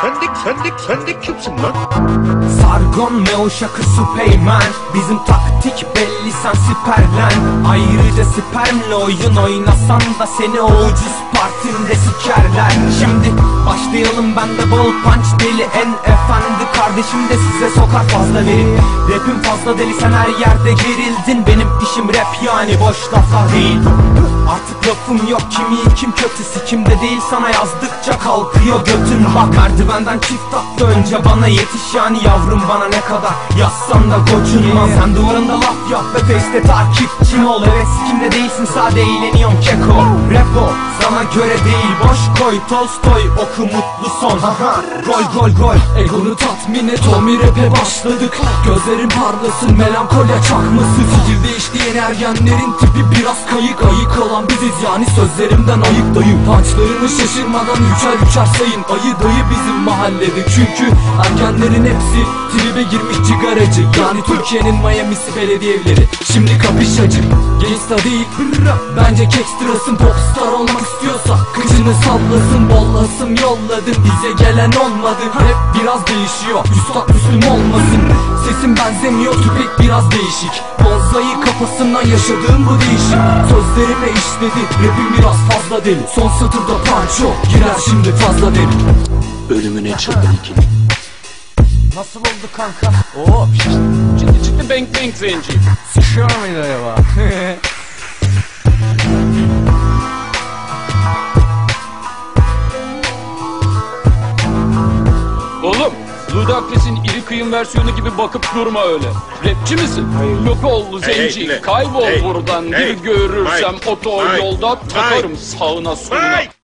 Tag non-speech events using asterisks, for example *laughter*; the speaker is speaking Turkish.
sen de sen de sen de kimsin lan? Sargon ve o şakı Süpeyman? Bizim taktik belli sen siperlen Ayrıca spermle oyun oynasan da Seni o ucuz partinde sikerler. Şimdi başlayalım ben de bol punch deli En efendi kardeşim de size sokar fazla veri. Rapim fazla deli sen her yerde gerildin. Benim işim rap yani boş laflar değil Artık lafım yok kim iyi kim kötüsü kimde değil sana yazdıkça kalkıyor götün. Bak merdivenden çift attı önce bana yetiş yani yavrum bana ne kadar Yazsan da gocunma sen duvarında laf yap ve face'te takipçim ol. Evet kimde değilsin sade eğleniyorum keko Sana göre değil boş koy Tolstoy oku mutlu son. Gol gol gol Egonu tatmin et Tommy rap'e başladık. Gözlerin parlasın melankolya çakması. Fikir değiştiğin ergenlerin tipi biraz kayık. Ayık olan biziz yani sözlerimden ayık. Dayı Punchlarını şaşırmadan üçer üçer sayın. Ayı dayı bizim mahallede. Çünkü Ergenlerin hepsi tribe girmiş cigaracı. Yani Türkiye'nin Miami'si belediye evleri Şimdi kapış acı Gangsta değil Bence kekstrasın popstar olmak istiyorsa. Kıçını sallasın bollasın yolladım Bize gelen olmadı. Hep biraz değişiyor. Üstad Müslüm olmasın. Sesim benzemiyor tüpek biraz değişik. Bonzayı kafasından yaşadığım bu değişim Sözlerime işledi Rapim biraz fazla deli. Son satırda panço Girer şimdi fazla deli. Ölümüne çılgın ikili. Nasıl oldu kanka? Oo Ciddi ciddi bang bang zenci. sıkıyor muydu acaba? *laughs* Oğlum Ludacris'in iri kıyım versiyonu gibi bakıp durma öyle. Rapçi misin? Hey, hey, zenci. dinle. Kaybol Hey, buradan. hey, Bir görürsem Mike, oto Mike, yolda Mike. takarım sağına soluna. Mike!